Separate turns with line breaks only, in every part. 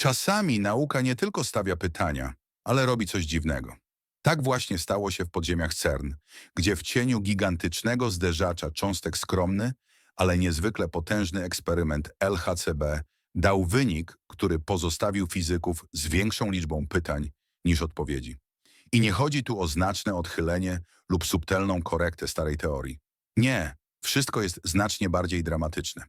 Czasami nauka nie tylko stawia pytania, ale robi coś dziwnego. Tak właśnie stało się w podziemiach CERN, gdzie w cieniu gigantycznego zderzacza cząstek skromny, ale niezwykle potężny eksperyment LHCb dał wynik, który pozostawił fizyków z większą liczbą pytań niż odpowiedzi. I nie chodzi tu o znaczne odchylenie lub subtelną korektę starej teorii. Nie, wszystko jest znacznie bardziej dramatyczne.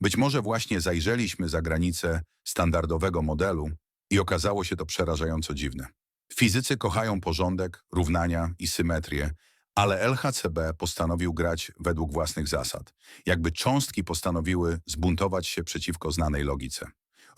Być może właśnie zajrzeliśmy za granicę standardowego modelu i okazało się to przerażająco dziwne. Fizycy kochają porządek, równania i symetrię, ale LHCb postanowił grać według własnych zasad. Jakby cząstki postanowiły zbuntować się przeciwko znanej logice.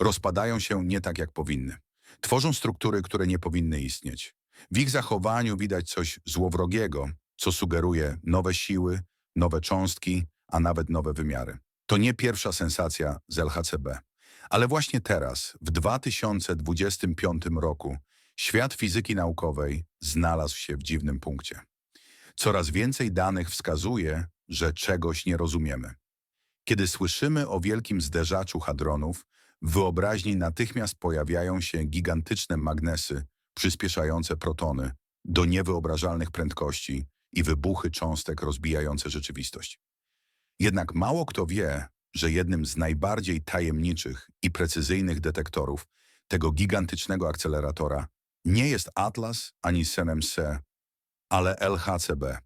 Rozpadają się nie tak, jak powinny. Tworzą struktury, które nie powinny istnieć. W ich zachowaniu widać coś złowrogiego, co sugeruje nowe siły, nowe cząstki, a nawet nowe wymiary. To nie pierwsza sensacja z LHCb. Ale właśnie teraz, w 2025 roku, świat fizyki naukowej znalazł się w dziwnym punkcie. Coraz więcej danych wskazuje, że czegoś nie rozumiemy. Kiedy słyszymy o wielkim zderzaczu hadronów, w wyobraźni natychmiast pojawiają się gigantyczne magnesy przyspieszające protony do niewyobrażalnych prędkości i wybuchy cząstek rozbijające rzeczywistość. Jednak mało kto wie, że jednym z najbardziej tajemniczych i precyzyjnych detektorów tego gigantycznego akceleratora nie jest Atlas ani SNMC, ale LHCb.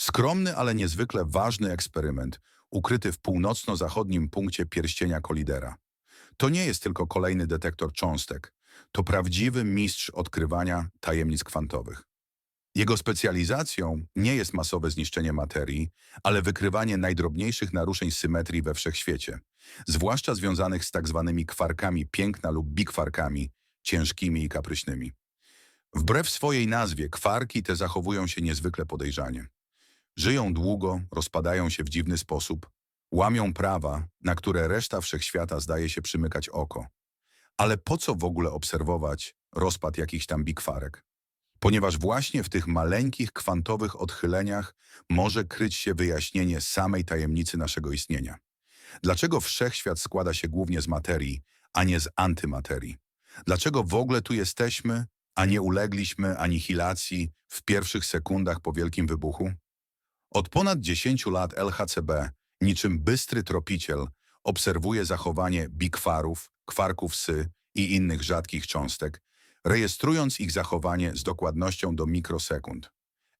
Skromny, ale niezwykle ważny eksperyment ukryty w północno-zachodnim punkcie pierścienia Kolidera. To nie jest tylko kolejny detektor cząstek, to prawdziwy mistrz odkrywania tajemnic kwantowych. Jego specjalizacją nie jest masowe zniszczenie materii, ale wykrywanie najdrobniejszych naruszeń symetrii we wszechświecie, zwłaszcza związanych z tak zwanymi kwarkami piękna lub bikwarkami, ciężkimi i kapryśnymi. Wbrew swojej nazwie, kwarki te zachowują się niezwykle podejrzanie. Żyją długo, rozpadają się w dziwny sposób, łamią prawa, na które reszta wszechświata zdaje się przymykać oko. Ale po co w ogóle obserwować rozpad jakichś tam bikwarek? Ponieważ właśnie w tych maleńkich kwantowych odchyleniach może kryć się wyjaśnienie samej tajemnicy naszego istnienia. Dlaczego wszechświat składa się głównie z materii, a nie z antymaterii? Dlaczego w ogóle tu jesteśmy, a nie ulegliśmy anihilacji w pierwszych sekundach po wielkim wybuchu? Od ponad 10 lat LHCb, niczym bystry tropiciel, obserwuje zachowanie bikwarów, kwarków sy i innych rzadkich cząstek, rejestrując ich zachowanie z dokładnością do mikrosekund.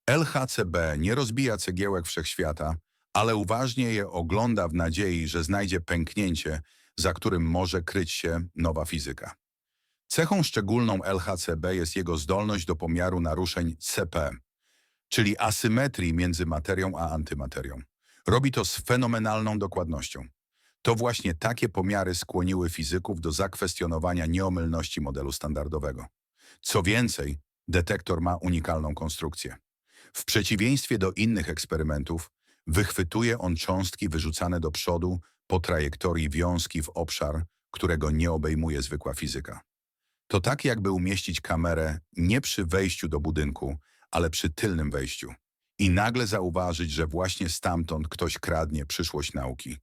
LHCb nie rozbija cegiełek wszechświata, ale uważnie je ogląda w nadziei, że znajdzie pęknięcie, za którym może kryć się nowa fizyka. Cechą szczególną LHCb jest jego zdolność do pomiaru naruszeń CP, czyli asymetrii między materią a antymaterią. Robi to z fenomenalną dokładnością. To właśnie takie pomiary skłoniły fizyków do zakwestionowania nieomylności modelu standardowego. Co więcej, detektor ma unikalną konstrukcję. W przeciwieństwie do innych eksperymentów, wychwytuje on cząstki wyrzucane do przodu po trajektorii wiązki w obszar, którego nie obejmuje zwykła fizyka. To tak jakby umieścić kamerę nie przy wejściu do budynku, ale przy tylnym wejściu. I nagle zauważyć, że właśnie stamtąd ktoś kradnie przyszłość nauki.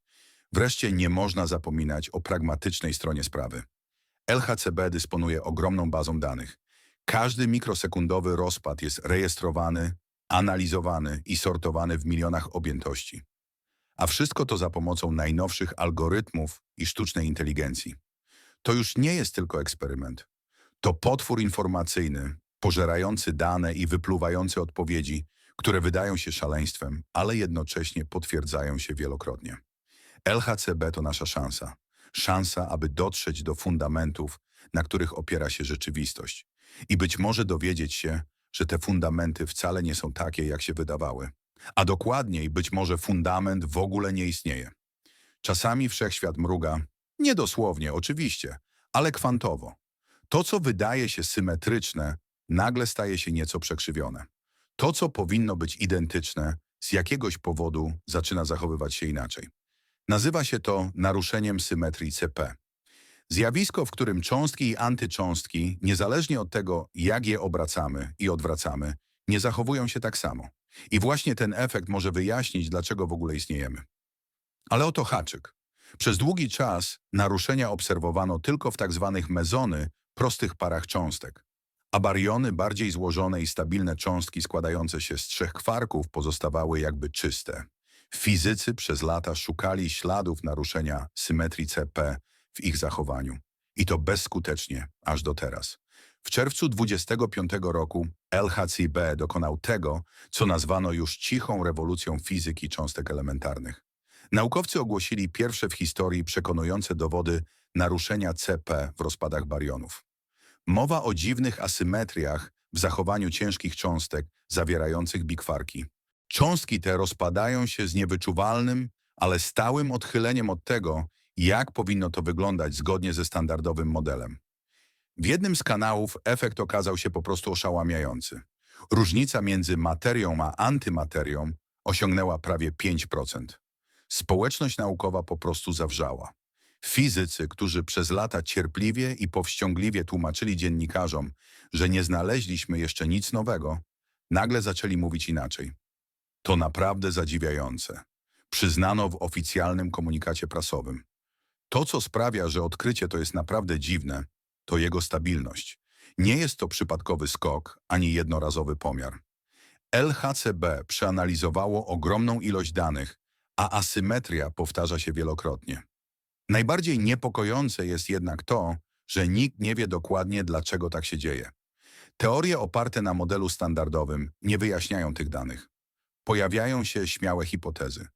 Wreszcie nie można zapominać o pragmatycznej stronie sprawy. LHCb dysponuje ogromną bazą danych. Każdy mikrosekundowy rozpad jest rejestrowany, analizowany i sortowany w milionach objętości. A wszystko to za pomocą najnowszych algorytmów i sztucznej inteligencji. To już nie jest tylko eksperyment. To potwór informacyjny, pożerający dane i wypluwający odpowiedzi, które wydają się szaleństwem, ale jednocześnie potwierdzają się wielokrotnie. LHCb to nasza szansa. Szansa, aby dotrzeć do fundamentów, na których opiera się rzeczywistość. I być może dowiedzieć się, że te fundamenty wcale nie są takie, jak się wydawały. A dokładniej, być może fundament w ogóle nie istnieje. Czasami wszechświat mruga, nie dosłownie, oczywiście, ale kwantowo. To, co wydaje się symetryczne, nagle staje się nieco przekrzywione. To, co powinno być identyczne, z jakiegoś powodu zaczyna zachowywać się inaczej. Nazywa się to naruszeniem symetrii CP. Zjawisko, w którym cząstki i antycząstki, niezależnie od tego, jak je obracamy i odwracamy, nie zachowują się tak samo. I właśnie ten efekt może wyjaśnić, dlaczego w ogóle istniejemy. Ale oto haczyk. Przez długi czas naruszenia obserwowano tylko w tzw. mezony, prostych parach cząstek, a bariony, bardziej złożone i stabilne cząstki składające się z trzech kwarków pozostawały jakby czyste. Fizycy przez lata szukali śladów naruszenia symetrii CP w ich zachowaniu. I to bezskutecznie, aż do teraz. W czerwcu 25 roku LHCb dokonał tego, co nazwano już cichą rewolucją fizyki cząstek elementarnych. Naukowcy ogłosili pierwsze w historii przekonujące dowody naruszenia CP w rozpadach barionów. Mowa o dziwnych asymetriach w zachowaniu ciężkich cząstek zawierających bikwarki. Cząstki te rozpadają się z niewyczuwalnym, ale stałym odchyleniem od tego, jak powinno to wyglądać zgodnie ze standardowym modelem. W jednym z kanałów efekt okazał się po prostu oszałamiający. Różnica między materią a antymaterią osiągnęła prawie 5%. Społeczność naukowa po prostu zawrzała. Fizycy, którzy przez lata cierpliwie i powściągliwie tłumaczyli dziennikarzom, że nie znaleźliśmy jeszcze nic nowego, nagle zaczęli mówić inaczej. To naprawdę zadziwiające. Przyznano w oficjalnym komunikacie prasowym. To, co sprawia, że odkrycie to jest naprawdę dziwne, to jego stabilność. Nie jest to przypadkowy skok, ani jednorazowy pomiar. LHCb przeanalizowało ogromną ilość danych, a asymetria powtarza się wielokrotnie. Najbardziej niepokojące jest jednak to, że nikt nie wie dokładnie, dlaczego tak się dzieje. Teorie oparte na modelu standardowym nie wyjaśniają tych danych. Pojawiają się śmiałe hipotezy.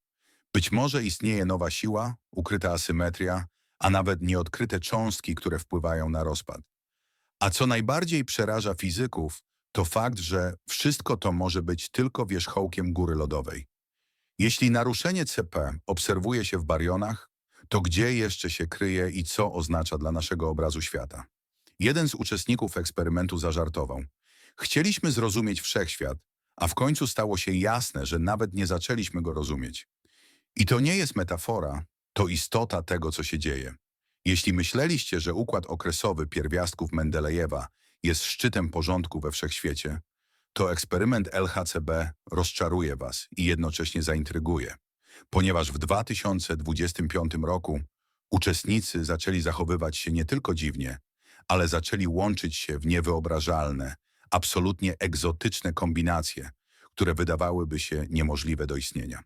Być może istnieje nowa siła, ukryta asymetria, a nawet nieodkryte cząstki, które wpływają na rozpad. A co najbardziej przeraża fizyków, to fakt, że wszystko to może być tylko wierzchołkiem góry lodowej. Jeśli naruszenie CP obserwuje się w barionach, to gdzie jeszcze się kryje i co oznacza dla naszego obrazu świata? Jeden z uczestników eksperymentu zażartował. Chcieliśmy zrozumieć wszechświat, a w końcu stało się jasne, że nawet nie zaczęliśmy go rozumieć. I to nie jest metafora, to istota tego, co się dzieje. Jeśli myśleliście, że układ okresowy pierwiastków Mendelejewa jest szczytem porządku we wszechświecie, to eksperyment LHCb rozczaruje was i jednocześnie zaintryguje, ponieważ w 2025 roku uczestnicy zaczęli zachowywać się nie tylko dziwnie, ale zaczęli łączyć się w niewyobrażalne, absolutnie egzotyczne kombinacje, które wydawałyby się niemożliwe do istnienia.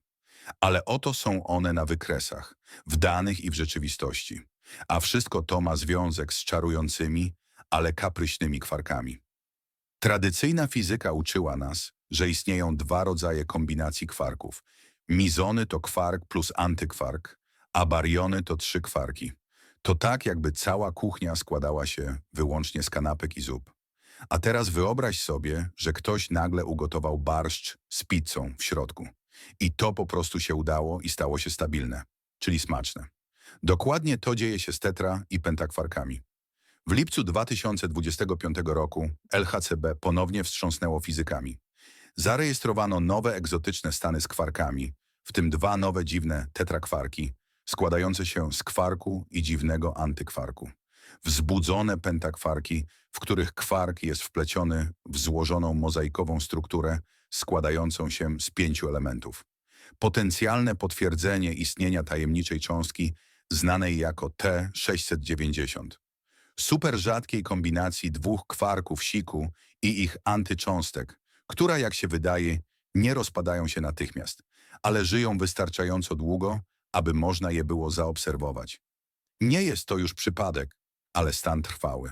Ale oto są one na wykresach, w danych i w rzeczywistości. A wszystko to ma związek z czarującymi, ale kapryśnymi kwarkami. Tradycyjna fizyka uczyła nas, że istnieją dwa rodzaje kombinacji kwarków. Mizony to kwark plus antykwark, a bariony to trzy kwarki. To tak, jakby cała kuchnia składała się wyłącznie z kanapek i zup. A teraz wyobraź sobie, że ktoś nagle ugotował barszcz z pizzą w środku. I to po prostu się udało i stało się stabilne, czyli smaczne. Dokładnie to dzieje się z tetra i pentakwarkami. W lipcu 2025 roku LHCb ponownie wstrząsnęło fizykami. Zarejestrowano nowe egzotyczne stany z kwarkami, w tym dwa nowe dziwne tetrakwarki, składające się z kwarku i dziwnego antykwarku. Wzbudzone pentakwarki, w których kwark jest wpleciony w złożoną mozaikową strukturę składającą się z pięciu elementów. Potencjalne potwierdzenie istnienia tajemniczej cząstki znanej jako T690. Super rzadkiej kombinacji dwóch kwarków siku i ich antycząstek, która, jak się wydaje, nie rozpadają się natychmiast, ale żyją wystarczająco długo, aby można je było zaobserwować. Nie jest to już przypadek, ale stan trwały.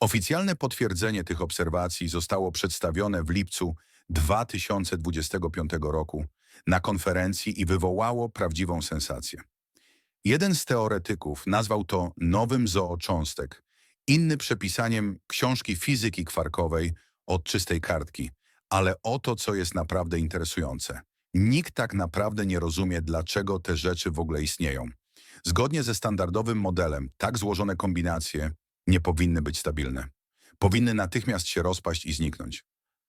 Oficjalne potwierdzenie tych obserwacji zostało przedstawione w lipcu 2025 roku na konferencji i wywołało prawdziwą sensację. Jeden z teoretyków nazwał to nowym zoo cząstek, inny przepisaniem książki fizyki kwarkowej od czystej kartki. Ale oto, co jest naprawdę interesujące. Nikt tak naprawdę nie rozumie, dlaczego te rzeczy w ogóle istnieją. Zgodnie ze standardowym modelem, tak złożone kombinacje nie powinny być stabilne. Powinny natychmiast się rozpaść i zniknąć.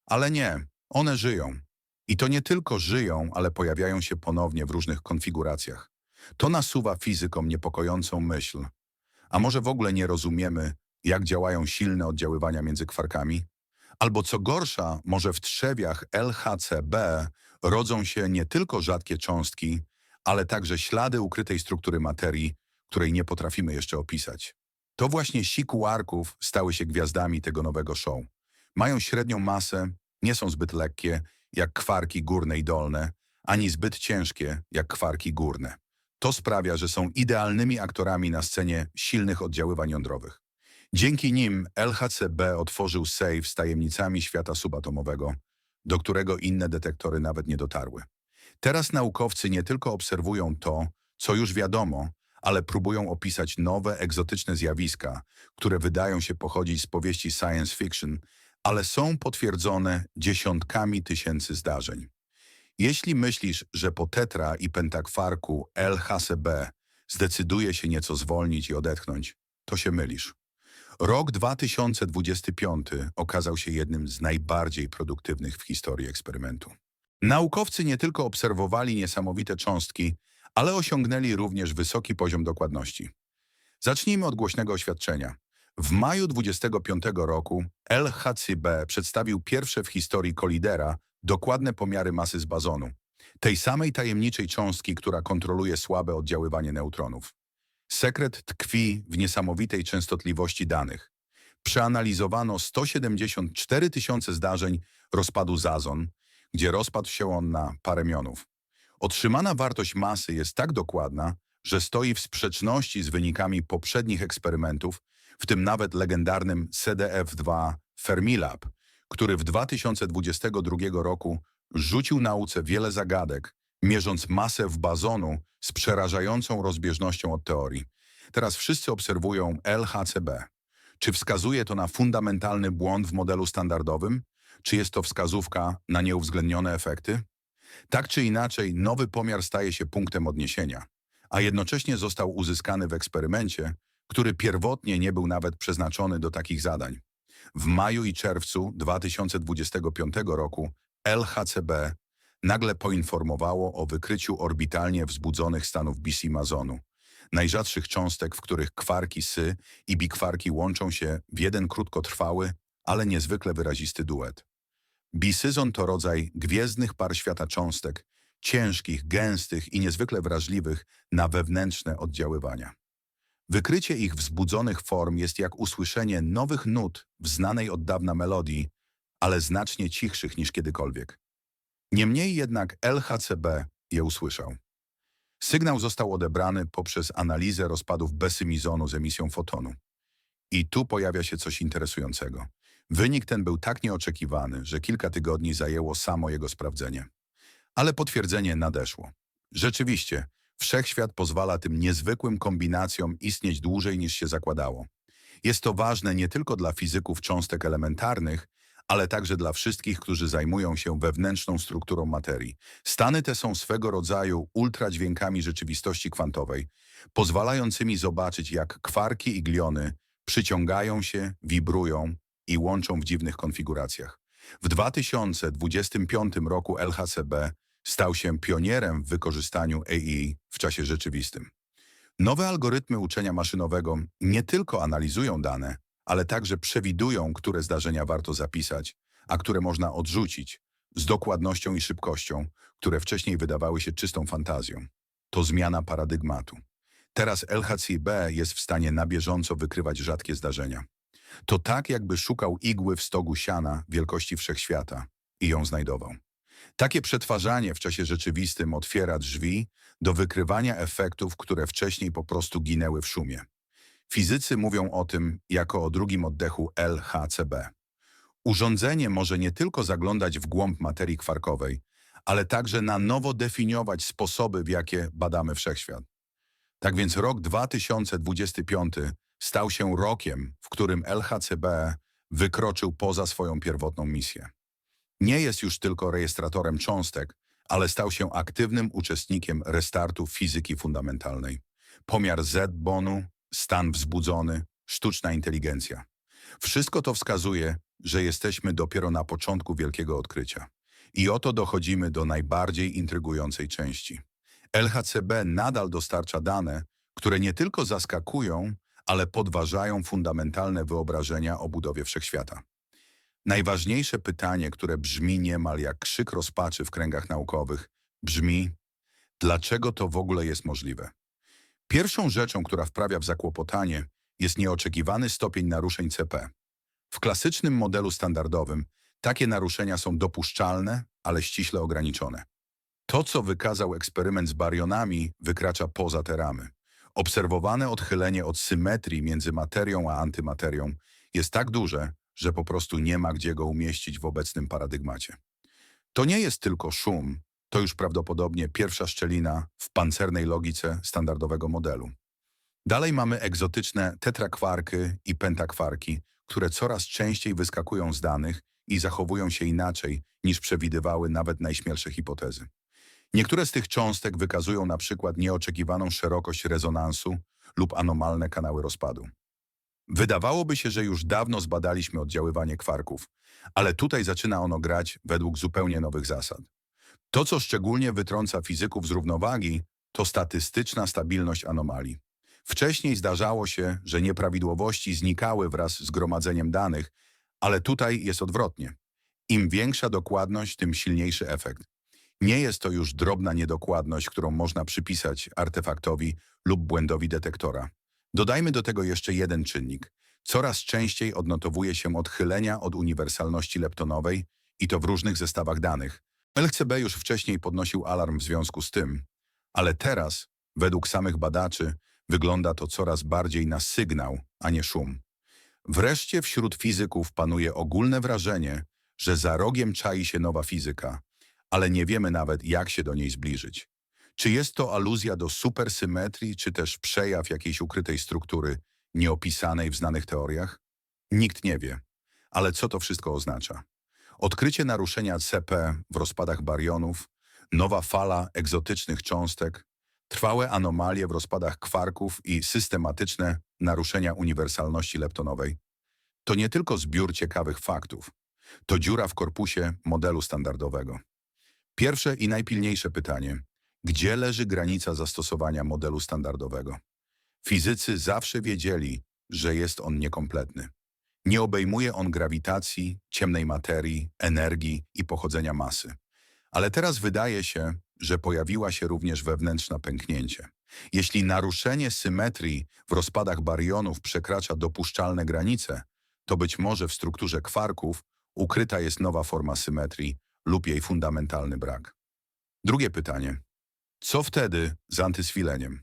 Ale nie, one żyją. I to nie tylko żyją, ale pojawiają się ponownie w różnych konfiguracjach. To nasuwa fizykom niepokojącą myśl. A może w ogóle nie rozumiemy, jak działają silne oddziaływania między kwarkami? Albo co gorsza, może w trzewiach LHCb rodzą się nie tylko rzadkie cząstki, ale także ślady ukrytej struktury materii, której nie potrafimy jeszcze opisać. To właśnie sikuarków stały się gwiazdami tego nowego show. Mają średnią masę, nie są zbyt lekkie, jak kwarki górne i dolne, ani zbyt ciężkie, jak kwarki górne. To sprawia, że są idealnymi aktorami na scenie silnych oddziaływań jądrowych. Dzięki nim LHCb otworzył safe z tajemnicami świata subatomowego, do którego inne detektory nawet nie dotarły. Teraz naukowcy nie tylko obserwują to, co już wiadomo, ale próbują opisać nowe, egzotyczne zjawiska, które wydają się pochodzić z powieści science fiction, ale są potwierdzone dziesiątkami tysięcy zdarzeń. Jeśli myślisz, że po tetra i pentakwarku LHCb zdecyduje się nieco zwolnić i odetchnąć, to się mylisz. Rok 2025 okazał się jednym z najbardziej produktywnych w historii eksperymentu. Naukowcy nie tylko obserwowali niesamowite cząstki, ale osiągnęli również wysoki poziom dokładności. Zacznijmy od głośnego oświadczenia. W maju 25 roku LHCb przedstawił pierwsze w historii kolidera dokładne pomiary masy z bazonu, tej samej tajemniczej cząstki, która kontroluje słabe oddziaływanie neutronów. Sekret tkwi w niesamowitej częstotliwości danych. Przeanalizowano 174 tysiące zdarzeń rozpadu zazon, gdzie rozpadł się on na parę mionów. Otrzymana wartość masy jest tak dokładna, że stoi w sprzeczności z wynikami poprzednich eksperymentów, w tym nawet legendarnym CDF-2 Fermilab, który w 2022 roku rzucił nauce wiele zagadek, mierząc masę w bazonu z przerażającą rozbieżnością od teorii. Teraz wszyscy obserwują LHCb. Czy wskazuje to na fundamentalny błąd w modelu standardowym? Czy jest to wskazówka na nieuwzględnione efekty? Tak czy inaczej, nowy pomiar staje się punktem odniesienia, a jednocześnie został uzyskany w eksperymencie, który pierwotnie nie był nawet przeznaczony do takich zadań. W maju i czerwcu 2025 roku LHCb nagle poinformowało o wykryciu orbitalnie wzbudzonych stanów bisimazonu, najrzadszych cząstek, w których kwarki sy i bikwarki łączą się w jeden krótkotrwały, ale niezwykle wyrazisty duet. Bisyzon to rodzaj gwiezdnych par świata cząstek, ciężkich, gęstych i niezwykle wrażliwych na wewnętrzne oddziaływania. Wykrycie ich wzbudzonych form jest jak usłyszenie nowych nut w znanej od dawna melodii, ale znacznie cichszych niż kiedykolwiek. Niemniej jednak LHCb je usłyszał. Sygnał został odebrany poprzez analizę rozpadów besymizonu z emisją fotonu. I tu pojawia się coś interesującego. Wynik ten był tak nieoczekiwany, że kilka tygodni zajęło samo jego sprawdzenie. Ale potwierdzenie nadeszło. Rzeczywiście, wszechświat pozwala tym niezwykłym kombinacjom istnieć dłużej niż się zakładało. Jest to ważne nie tylko dla fizyków cząstek elementarnych, ale także dla wszystkich, którzy zajmują się wewnętrzną strukturą materii. Stany te są swego rodzaju ultradźwiękami rzeczywistości kwantowej, pozwalającymi zobaczyć, jak kwarki i gliony przyciągają się, wibrują i łączą w dziwnych konfiguracjach. W 2025 roku LHCb stał się pionierem w wykorzystaniu AI w czasie rzeczywistym. Nowe algorytmy uczenia maszynowego nie tylko analizują dane, ale także przewidują, które zdarzenia warto zapisać, a które można odrzucić, z dokładnością i szybkością, które wcześniej wydawały się czystą fantazją. To zmiana paradygmatu. Teraz LHCb jest w stanie na bieżąco wykrywać rzadkie zdarzenia. To tak, jakby szukał igły w stogu siana wielkości wszechświata i ją znajdował. Takie przetwarzanie w czasie rzeczywistym otwiera drzwi do wykrywania efektów, które wcześniej po prostu ginęły w szumie. Fizycy mówią o tym jako o drugim oddechu LHCb. Urządzenie może nie tylko zaglądać w głąb materii kwarkowej, ale także na nowo definiować sposoby, w jakie badamy wszechświat. Tak więc rok 2025 stał się rokiem, w którym LHCb wykroczył poza swoją pierwotną misję. Nie jest już tylko rejestratorem cząstek, ale stał się aktywnym uczestnikiem restartu fizyki fundamentalnej. Pomiar Z-bonu, stan wzbudzony, sztuczna inteligencja. Wszystko to wskazuje, że jesteśmy dopiero na początku wielkiego odkrycia. I oto dochodzimy do najbardziej intrygującej części. LHCb nadal dostarcza dane, które nie tylko zaskakują, ale podważają fundamentalne wyobrażenia o budowie wszechświata. Najważniejsze pytanie, które brzmi niemal jak krzyk rozpaczy w kręgach naukowych, brzmi, dlaczego to w ogóle jest możliwe? Pierwszą rzeczą, która wprawia w zakłopotanie, jest nieoczekiwany stopień naruszeń CP. W klasycznym modelu standardowym takie naruszenia są dopuszczalne, ale ściśle ograniczone. To, co wykazał eksperyment z barionami, wykracza poza te ramy. Obserwowane odchylenie od symetrii między materią a antymaterią jest tak duże, że po prostu nie ma gdzie go umieścić w obecnym paradygmacie. To nie jest tylko szum, to już prawdopodobnie pierwsza szczelina w pancernej logice standardowego modelu. Dalej mamy egzotyczne tetrakwarki i pentakwarki, które coraz częściej wyskakują z danych i zachowują się inaczej niż przewidywały nawet najśmielsze hipotezy. Niektóre z tych cząstek wykazują na przykład nieoczekiwaną szerokość rezonansu lub anomalne kanały rozpadu. Wydawałoby się, że już dawno zbadaliśmy oddziaływanie kwarków, ale tutaj zaczyna ono grać według zupełnie nowych zasad. To, co szczególnie wytrąca fizyków z równowagi, to statystyczna stabilność anomalii. Wcześniej zdarzało się, że nieprawidłowości znikały wraz z gromadzeniem danych, ale tutaj jest odwrotnie. Im większa dokładność, tym silniejszy efekt. Nie jest to już drobna niedokładność, którą można przypisać artefaktowi lub błędowi detektora. Dodajmy do tego jeszcze jeden czynnik. Coraz częściej odnotowuje się odchylenia od uniwersalności leptonowej i to w różnych zestawach danych. LCB już wcześniej podnosił alarm w związku z tym, ale teraz, według samych badaczy, wygląda to coraz bardziej na sygnał, a nie szum. Wreszcie wśród fizyków panuje ogólne wrażenie, że za rogiem czai się nowa fizyka, ale nie wiemy nawet, jak się do niej zbliżyć. Czy jest to aluzja do supersymetrii, czy też przejaw jakiejś ukrytej struktury, nieopisanej w znanych teoriach? Nikt nie wie. Ale co to wszystko oznacza? Odkrycie naruszenia CP w rozpadach barionów, nowa fala egzotycznych cząstek, trwałe anomalie w rozpadach kwarków i systematyczne naruszenia uniwersalności leptonowej. To nie tylko zbiór ciekawych faktów. To dziura w korpusie modelu standardowego. Pierwsze i najpilniejsze pytanie. Gdzie leży granica zastosowania modelu standardowego? Fizycy zawsze wiedzieli, że jest on niekompletny. Nie obejmuje on grawitacji, ciemnej materii, energii i pochodzenia masy. Ale teraz wydaje się, że pojawiła się również wewnętrzna pęknięcie. Jeśli naruszenie symetrii w rozpadach barionów przekracza dopuszczalne granice, to być może w strukturze kwarków ukryta jest nowa forma symetrii lub jej fundamentalny brak. Drugie pytanie. Co wtedy z antyswileniem?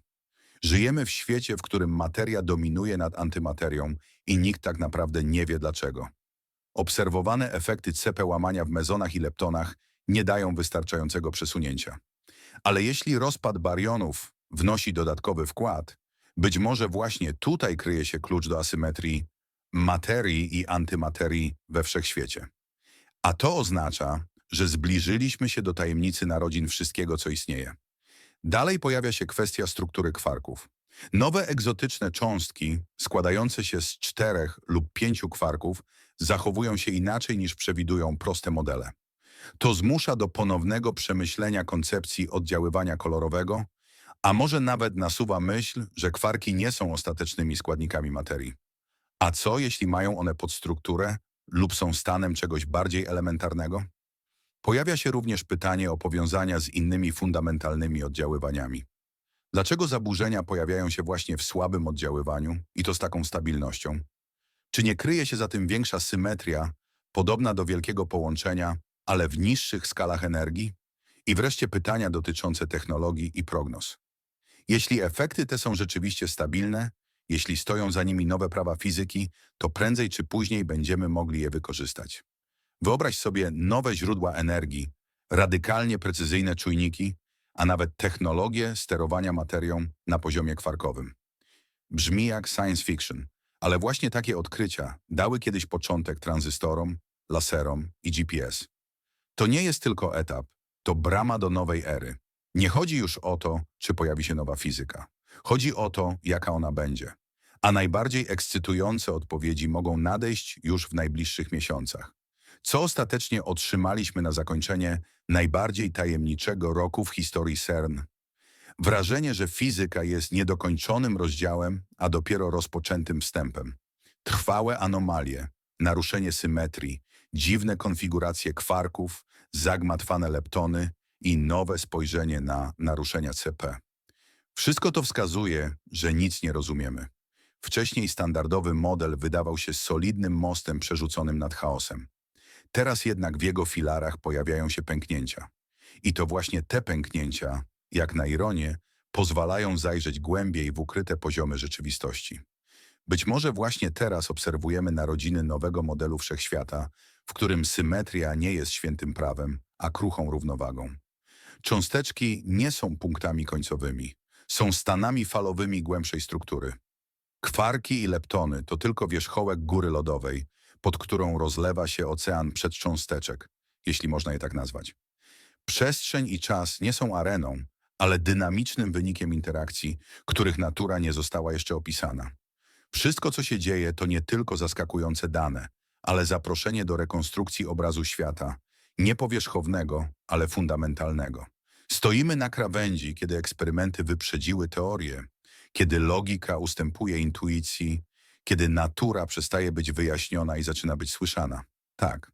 Żyjemy w świecie, w którym materia dominuje nad antymaterią i nikt tak naprawdę nie wie dlaczego. Obserwowane efekty CP łamania w mezonach i leptonach nie dają wystarczającego przesunięcia. Ale jeśli rozpad barionów wnosi dodatkowy wkład, być może właśnie tutaj kryje się klucz do asymetrii materii i antymaterii we wszechświecie. A to oznacza, że zbliżyliśmy się do tajemnicy narodzin wszystkiego, co istnieje. Dalej pojawia się kwestia struktury kwarków. Nowe egzotyczne cząstki, składające się z czterech lub pięciu kwarków, zachowują się inaczej niż przewidują proste modele. To zmusza do ponownego przemyślenia koncepcji oddziaływania kolorowego, a może nawet nasuwa myśl, że kwarki nie są ostatecznymi składnikami materii. A co, jeśli mają one podstrukturę lub są stanem czegoś bardziej elementarnego? Pojawia się również pytanie o powiązania z innymi fundamentalnymi oddziaływaniami. Dlaczego zaburzenia pojawiają się właśnie w słabym oddziaływaniu i to z taką stabilnością? Czy nie kryje się za tym większa symetria, podobna do wielkiego połączenia, ale w niższych skalach energii? I wreszcie pytania dotyczące technologii i prognoz. Jeśli efekty te są rzeczywiście stabilne, jeśli stoją za nimi nowe prawa fizyki, to prędzej czy później będziemy mogli je wykorzystać. Wyobraź sobie nowe źródła energii, radykalnie precyzyjne czujniki, a nawet technologię sterowania materią na poziomie kwarkowym. Brzmi jak science fiction, ale właśnie takie odkrycia dały kiedyś początek tranzystorom, laserom i GPS. To nie jest tylko etap, to brama do nowej ery. Nie chodzi już o to, czy pojawi się nowa fizyka. Chodzi o to, jaka ona będzie. A najbardziej ekscytujące odpowiedzi mogą nadejść już w najbliższych miesiącach. Co ostatecznie otrzymaliśmy na zakończenie najbardziej tajemniczego roku w historii CERN? Wrażenie, że fizyka jest niedokończonym rozdziałem, a dopiero rozpoczętym wstępem. Trwałe anomalie, naruszenie symetrii, dziwne konfiguracje kwarków, zagmatwane leptony i nowe spojrzenie na naruszenia CP. Wszystko to wskazuje, że nic nie rozumiemy. Wcześniej standardowy model wydawał się solidnym mostem przerzuconym nad chaosem. Teraz jednak w jego filarach pojawiają się pęknięcia. I to właśnie te pęknięcia, jak na ironię, pozwalają zajrzeć głębiej w ukryte poziomy rzeczywistości. Być może właśnie teraz obserwujemy narodziny nowego modelu wszechświata, w którym symetria nie jest świętym prawem, a kruchą równowagą. Cząsteczki nie są punktami końcowymi, są stanami falowymi głębszej struktury. Kwarki i leptony to tylko wierzchołek góry lodowej, pod którą rozlewa się ocean przedcząsteczek, jeśli można je tak nazwać. Przestrzeń i czas nie są areną, ale dynamicznym wynikiem interakcji, których natura nie została jeszcze opisana. Wszystko, co się dzieje, to nie tylko zaskakujące dane, ale zaproszenie do rekonstrukcji obrazu świata, nie powierzchownego, ale fundamentalnego. Stoimy na krawędzi, kiedy eksperymenty wyprzedziły teorię, kiedy logika ustępuje intuicji, kiedy natura przestaje być wyjaśniona i zaczyna być słyszana. Tak,